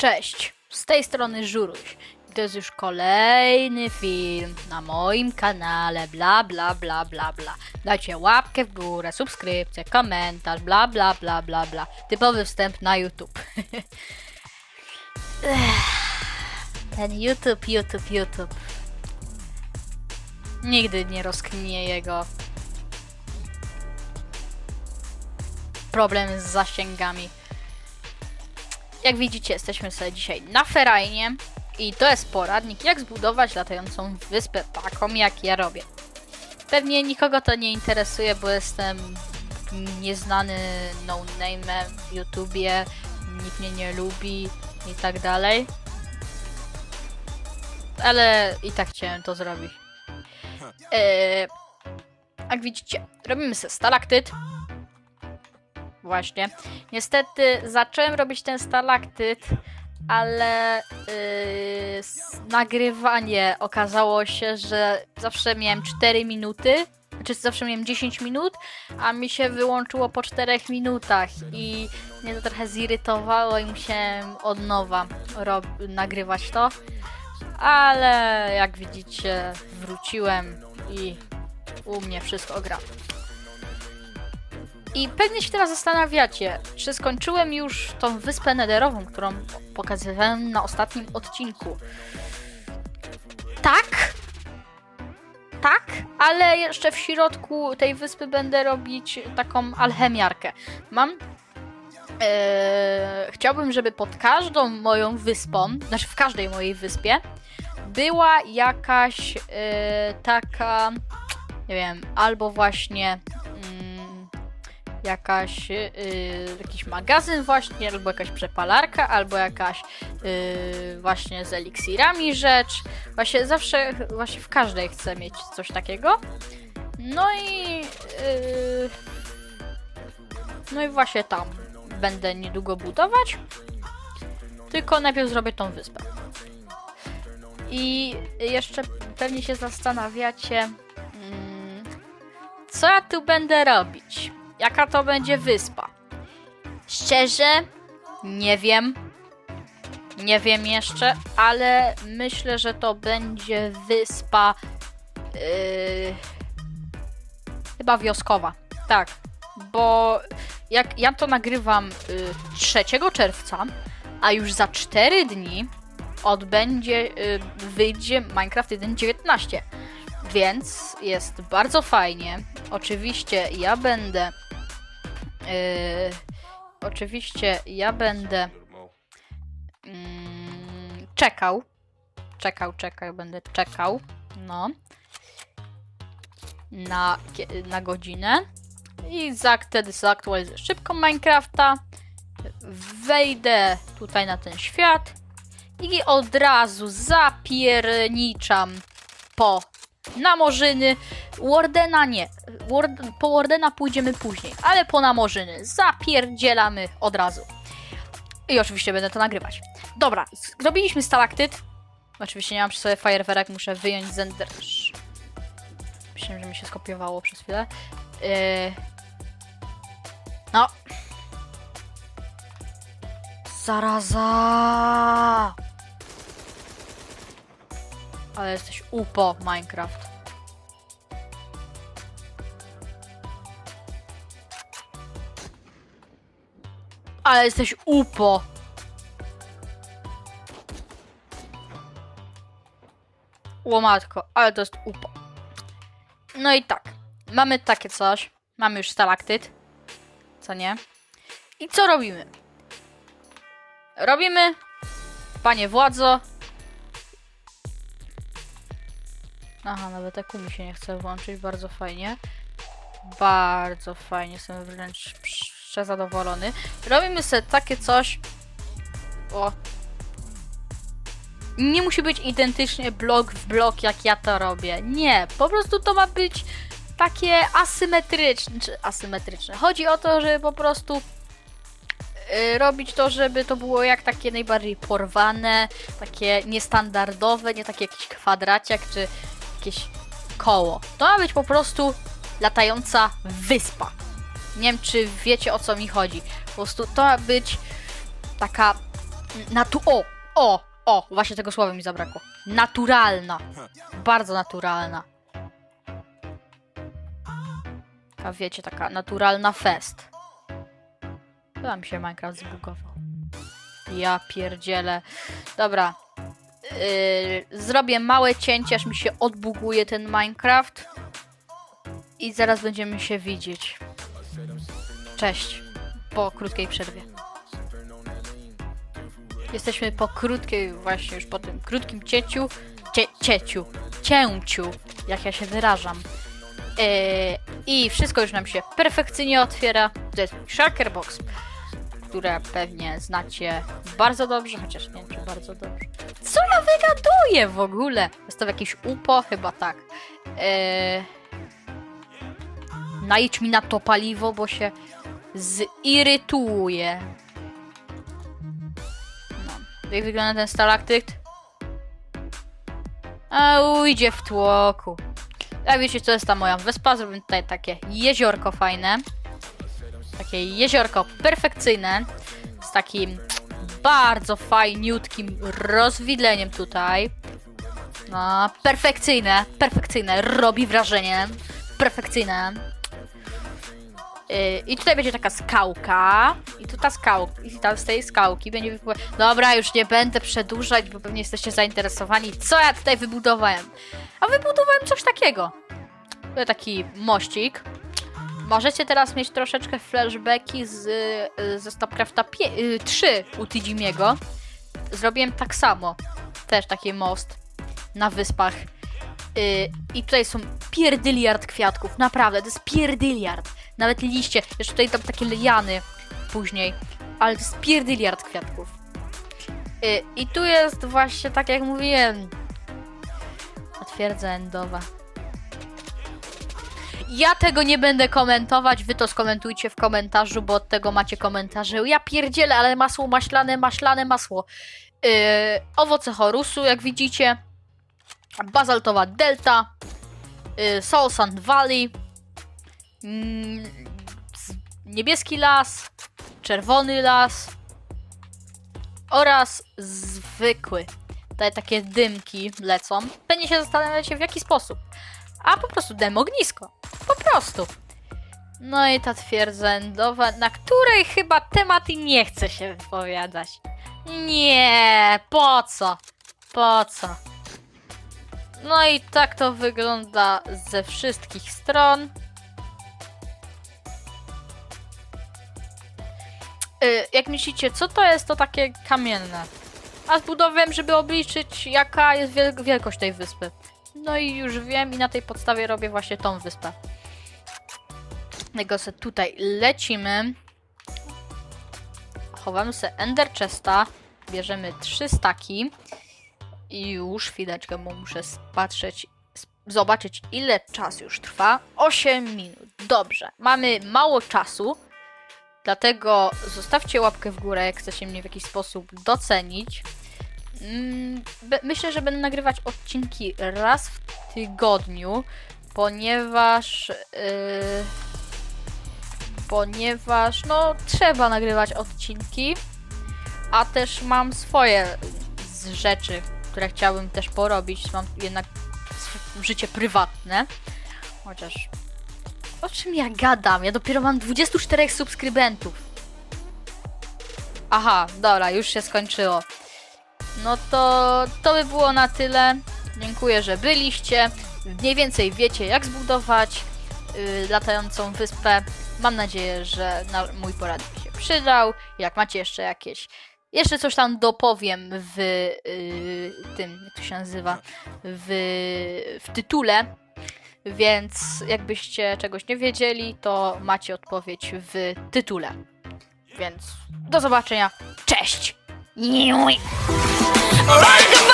Cześć, z tej strony Żuruś. To jest już kolejny film na moim kanale, bla bla bla bla bla. Dajcie łapkę w górę, subskrypcję, komentarz, bla bla bla bla bla. Typowy wstęp na YouTube. Ten YouTube, YouTube, YouTube. Nigdy nie rozkminie jego problem z zasięgami. Jak widzicie, jesteśmy sobie dzisiaj na ferajnie i to jest poradnik, jak zbudować latającą wyspę taką, jak ja robię. Pewnie nikogo to nie interesuje, bo jestem nieznany no-name w YouTubie, nikt mnie nie lubi i tak dalej. Ale i tak chciałem to zrobić. Eee, jak widzicie, robimy sobie stalaktyt. Właśnie. Niestety zacząłem robić ten stalaktyt, ale yy, nagrywanie okazało się, że zawsze miałem 4 minuty, znaczy zawsze miałem 10 minut, a mi się wyłączyło po 4 minutach i mnie to trochę zirytowało i musiałem od nowa nagrywać to. Ale jak widzicie, wróciłem i u mnie wszystko gra. I pewnie się teraz zastanawiacie, czy skończyłem już tą wyspę nederową, którą pokazywałem na ostatnim odcinku. Tak. Tak, ale jeszcze w środku tej wyspy będę robić taką alchemiarkę. Mam. Eee, chciałbym, żeby pod każdą moją wyspą, znaczy w każdej mojej wyspie, była jakaś e, taka, nie wiem, albo właśnie mm, jakaś, yy, jakiś magazyn właśnie, albo jakaś przepalarka, albo jakaś yy, właśnie z eliksirami rzecz. Właśnie zawsze, właśnie w każdej chcę mieć coś takiego. No i yy, no i właśnie tam będę niedługo budować. Tylko najpierw zrobię tą wyspę. I jeszcze pewnie się zastanawiacie, mm, co ja tu będę robić? Jaka to będzie wyspa? Szczerze, nie wiem. Nie wiem jeszcze, ale myślę, że to będzie wyspa. Yy, chyba wioskowa. Tak, bo jak ja to nagrywam yy, 3 czerwca, a już za 4 dni odbędzie, yy, wyjdzie Minecraft 1.19. Więc jest bardzo fajnie. Oczywiście ja będę. Yy, oczywiście ja będę. mm, czekał. Czekał, czekał, będę czekał. No. Na, na godzinę. I za, wtedy zaktualizuję szybko Minecrafta. Wejdę tutaj na ten świat. I od razu zapierniczam po namorzyny. Wardena nie. Ward, po Wardena pójdziemy później, ale po namorzyny zapierdzielamy od razu. I oczywiście będę to nagrywać. Dobra, zrobiliśmy stalaktyt. Oczywiście nie mam przy sobie fajerwerek, muszę wyjąć z Ender... Myślałem, że mi się skopiowało przez chwilę. Yy... No. Zaraza! Ale jesteś upo, Minecraft. Ale jesteś upo. Łomatko, ale to jest upo. No i tak. Mamy takie coś. Mamy już stalaktyt. Co nie? I co robimy? Robimy, panie władzo, Aha, nawet mi się nie chce włączyć, bardzo fajnie. Bardzo fajnie, jestem wręcz przezadowolony. Robimy sobie takie coś. O. Nie musi być identycznie blok w blok, jak ja to robię. Nie, po prostu to ma być takie asymetryczne. Czy asymetryczne. Chodzi o to, żeby po prostu y, robić to, żeby to było jak takie najbardziej porwane, takie niestandardowe, nie takie jakiś kwadraciak czy jakieś koło. To ma być po prostu latająca wyspa. Nie wiem, czy wiecie o co mi chodzi. Po prostu to ma być taka Natu... O! O! O! Właśnie tego słowa mi zabrakło. Naturalna. Bardzo naturalna. Taka, wiecie, taka naturalna fest. Chyba mi się Minecraft zbugował. Ja pierdzielę. Dobra. Yy, zrobię małe cięcie, aż mi się odbuguje ten Minecraft. I zaraz będziemy się widzieć. Cześć. Po krótkiej przerwie. Jesteśmy po krótkiej, właśnie już po tym krótkim cieciu. Cie, cieciu. Cięciu. Jak ja się wyrażam. Yy, I wszystko już nam się perfekcyjnie otwiera. To jest Shulker Box, które pewnie znacie bardzo dobrze, chociaż nie wiem, czy bardzo dobrze. Co ja wygaduję w ogóle? Jest to jakieś UPO? Chyba tak. Yy, mi na to paliwo, bo się zirytuję. No. Jak wygląda ten stalaktyt? A ujdzie w tłoku. Jak wiecie, to jest ta moja wyspa. Zrobię tutaj takie jeziorko fajne. Takie jeziorko perfekcyjne. Z takim bardzo fajniutkim rozwidleniem tutaj. No, perfekcyjne, perfekcyjne. Robi wrażenie. Perfekcyjne. Yy, I tutaj będzie taka skałka. I tu ta skałka. I tam z tej skałki będzie wypływać. Dobra, już nie będę przedłużać, bo pewnie jesteście zainteresowani, co ja tutaj wybudowałem. A wybudowałem coś takiego. Taki mościk. Możecie teraz mieć troszeczkę flashbacki z, y, ze StarCrafta pie- y, 3 u Tijimiego. Zrobiłem tak samo. Też taki most na wyspach. Y, I tutaj są pierdyliard kwiatków. Naprawdę, to jest pierdyliard. Nawet liście. Jeszcze tutaj tam takie liany później. Ale to jest pierdyliard kwiatków. Y, I tu jest właśnie, tak jak mówiłem, twierdza endowa. Ja tego nie będę komentować, wy to skomentujcie w komentarzu, bo od tego macie komentarze. Ja pierdzielę, ale masło maślane, maślane masło. Yy, owoce chorusu, jak widzicie. Bazaltowa delta. Yy, Soul Sand Valley. Mm, niebieski las. Czerwony las. Oraz zwykły. Tutaj takie dymki lecą. Pewnie się zastanawiacie w jaki sposób. A po prostu demognisko. Po prostu. No i ta twierdza endowa, na której chyba tematy nie chce się wypowiadać. Nie, po co? Po co? No i tak to wygląda ze wszystkich stron. Y, Jak myślicie, co to jest to takie kamienne? A zbudowałem, żeby obliczyć, jaka jest wiel- wielkość tej wyspy. No i już wiem i na tej podstawie robię właśnie tą wyspę. Tego se tutaj lecimy. Chowamy sobie Ender Chesta. Bierzemy trzy staki. I już chwileczkę, bo muszę patrzeć, zobaczyć ile czas już trwa. 8 minut. Dobrze. Mamy mało czasu. Dlatego zostawcie łapkę w górę, jak chcecie mnie w jakiś sposób docenić. Mm, Myślę, że będę nagrywać odcinki raz w tygodniu, ponieważ. Yy, ponieważ, no, trzeba nagrywać odcinki, a też mam swoje rzeczy, które chciałbym też porobić. Mam jednak życie prywatne. Chociaż. O czym ja gadam? Ja dopiero mam 24 subskrybentów. Aha, dobra, już się skończyło. No to to by było na tyle. Dziękuję, że byliście. Mniej więcej wiecie, jak zbudować yy, latającą wyspę. Mam nadzieję, że na, mój poradnik się przydał. Jak macie jeszcze jakieś. Jeszcze coś tam dopowiem w yy, tym, jak to się nazywa, w, w tytule. Więc jakbyście czegoś nie wiedzieli, to macie odpowiedź w tytule. Więc do zobaczenia. Cześć! Alright.